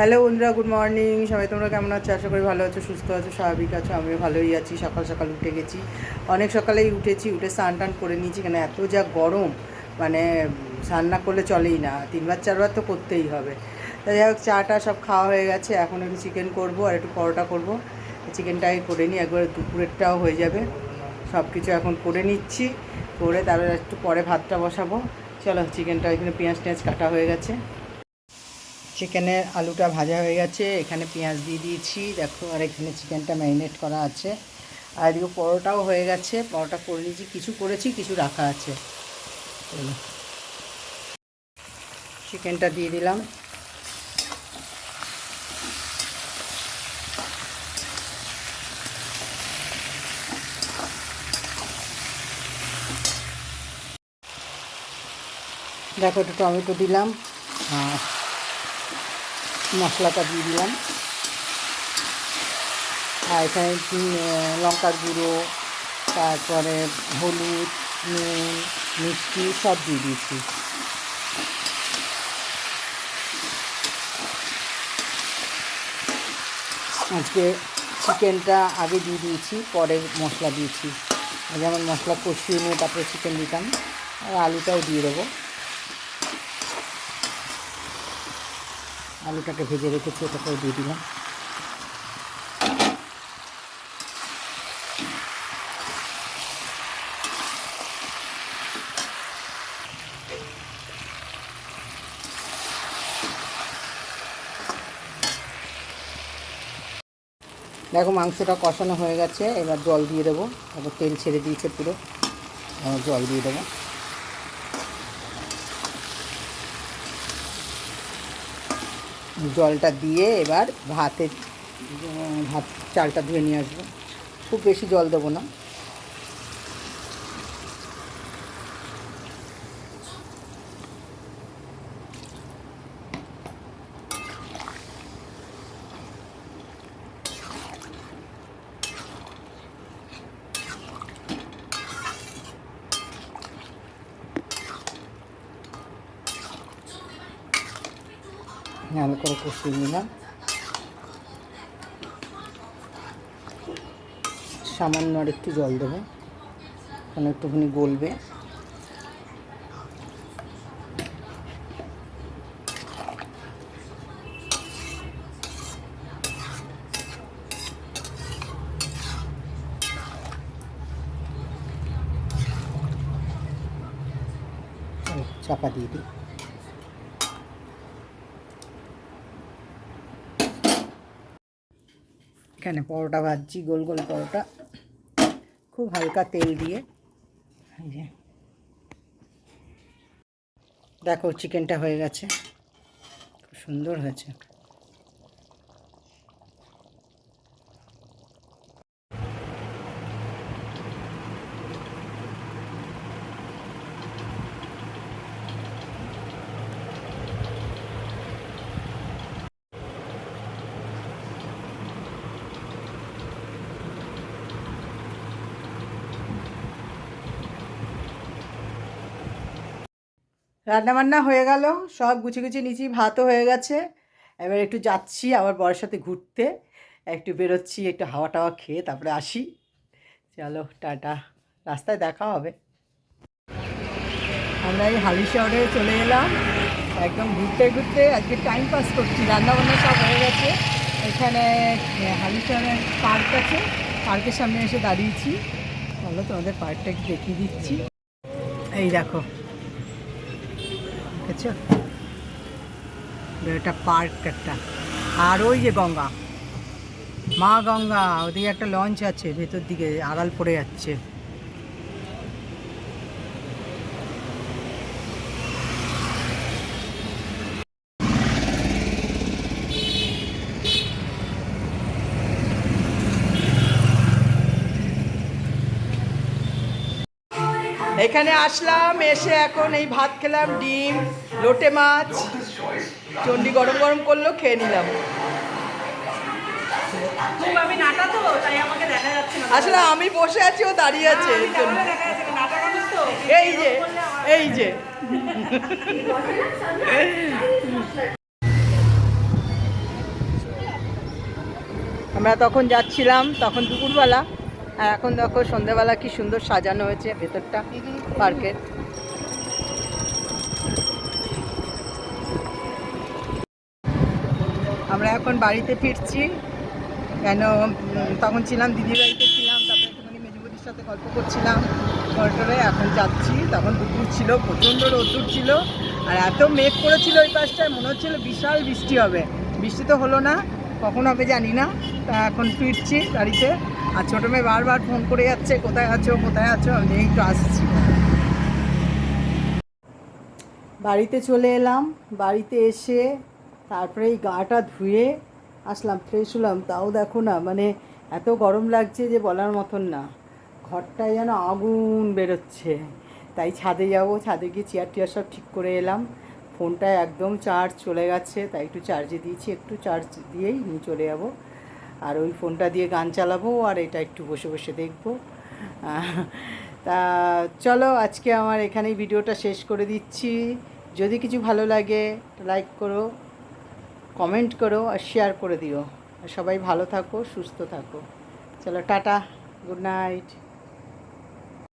Hello বন্ধুরা good morning সবাই তোমরা কেমন আছো? আশা করি ভালো আছো, সুস্থ আছো, স্বাভাবিক আছো, আমিও ভালোই আছি। সকাল সকাল উঠে গেছি। অনেক সকালেই উঠেছি, উঠে স্নান টান করে নিয়েছি, কেন এত যা গরম। মানে স্নান না করলে চলেই না, তিনবার চারবার তো করতেই হবে। তাই যাই হোক, চাটা সব খাওয়া হয়ে গেছে, এখন একটু চিকেন করব আর একটু পরোটা করব। চিকেনটাই করে নিই, একবার দুপুরেরটাও হয়ে যাবে। সব কিছু এখন করে নিচ্ছি, করে তারপরে একটু পরে ভাতটা বসাবো। চলো চিকেনটা এখানে পেঁয়াজ টেঁয়াজ কাটা হয়ে গেছে। চিকেনের আলুটা ভাজা হয়ে গেছে। এখানে পেঁয়াজ দিয়ে দিয়েছি। দেখো, আর এখানে চিকেনটা ম্যারিনেট করা আছে। আর এদিকে পরোটাও হয়ে গেছে। পরোটা করে নিয়েছি। কিছু করেছি, কিছু রাখা আছে। চিকেনটা দিয়ে দিলাম। দেখো, একটু টমেটো দিলাম। আর মশলাটা দিয়ে দিলাম। আর এখানে লঙ্কার গুঁড়ো, তারপরে হলুদ, নুন, মিষ্টি সব দিয়ে দিয়েছি। আজকে চিকেনটা আগে দিয়ে দিয়েছি, পরে মশলা দিয়েছি। যেমন মশলা কষিয়ে নিয়ে তারপরে চিকেন দিতাম, আর আলুটাও দিয়ে দেবো। আলুটাকে ভেজে রেখেছি ওটাকেও দিয়ে দিলাম। দেখো, মাংসটা কষানো হয়ে গেছে, এবার জল দিয়ে দেবো। তারপর তেল ছেড়ে দিয়েছে পুরো। জল দিয়ে দেবো। জলটা দিয়ে এবার ভাতের ভাত চালটা ধুয়ে নিয়ে আসব। খুব বেশি জল দেবো না। ভালো করে কষিয়ে নিলাম সামান্য আর একটু জল দেবো। কারণ একটুখানি গলবে। চাপা দিয়ে দিই। এখানে পরোটা ভাজছি, গোল গোল পরোটা। খুব হালকা তেল দিয়ে। দেখো চিকেনটা হয়ে গেছে। খুব সুন্দর হয়েছে। রান্নাবান্না হয়ে গেল, সব গুছিয়ে গুছিয়ে নিয়েছি, ভাতও হয়ে গেছে। এবার একটু যাচ্ছি আবার বরের সাথে ঘুরতে, একটু বেরোচ্ছি, একটু হাওয়া টাওয়া খেয়ে তারপরে আসি। চলো, টাটা। রাস্তায় দেখা হবে। আমরা এই হালি শহরে চলে এলাম। একদম ঘুরতে ঘুরতে আজকে টাইম পাস করছি, রান্নাবান্না সব হয়ে গেছে। এখানে হালি শহরে পার্ক আছে। পার্কের সামনে এসে দাঁড়িয়েছি। চলো তোমাদের পার্কটা একটু দেখিয়ে দিচ্ছি। এই দেখো দেখেছ? এটা পার্ক একটা। আর ওই যে গঙ্গা। মা গঙ্গা, ওদিকে একটা লঞ্চ আছে, ভেতর দিকে আড়াল পড়ে যাচ্ছে। এখানে আসলাম এসে এখন এই ভাত খেলাম ডিম লোটে মাছ চন্ডি গরম গরম করল খেয়ে নিলাম। আসলে আমি বসে আছি ও দাঁড়িয়ে আছে এই যে এই যে। আমরা তখন যাচ্ছিলাম তখন দুপুরবেলা। আর এখন দেখো সন্ধ্যেবেলা কি সুন্দর সাজানো হয়েছে ভেতরটা, পার্কের। আমরা এখন বাড়িতে ফিরছি। কেন তখন ছিলাম, দিদির বাড়িতে ছিলাম, তারপরে একটুখানি মেজবুদির সাথে গল্প করছিলাম করে এখন যাচ্ছি, তখন দুপুর ছিল, প্রচণ্ড রোদ্দুর ছিল, আর এত মেঘ করেছিল ওই পাশটায়, মনে হচ্ছিল বিশাল বৃষ্টি হবে। বৃষ্টি তো হলো না, কখন হবে জানি না। তা এখন ফিরছি গাড়িতে আর ছোটো মেয়ে বারবার ফোন করে যাচ্ছে, কোথায় আছো কোথায় আছো? আমি তো আসছি। বাড়িতে চলে এলাম, বাড়িতে এসে তারপরে এই গাটা ধুয়ে আসলাম ফ্রেশ হলাম। তাও দেখো না মানে এত গরম লাগছে যে বলার মতন না। ঘরটায় যেন আগুন বেরোচ্ছে। তাই ছাদে যাব, ছাদে গিয়ে চেয়ার টিয়ার সব ঠিক করে এলাম। ফোনটা একদম চার্জ চলে গেছে, তাই একটু চার্জে দিয়েছি, একটু চার্জ দিয়েই নিয়ে চলে যাব। আর ওই ফোনটা দিয়ে গান চালাবো আর এটা একটু বসে বসে দেখব। তা চলো আজকে আমার এখানেই ভিডিওটা শেষ করে দিচ্ছি। যদি কিছু ভালো লাগে লাইক করো কমেন্ট করো আর শেয়ার করে দিও। সবাই ভালো থাকো, সুস্থ থাকো। চলো টাটা গুড নাইট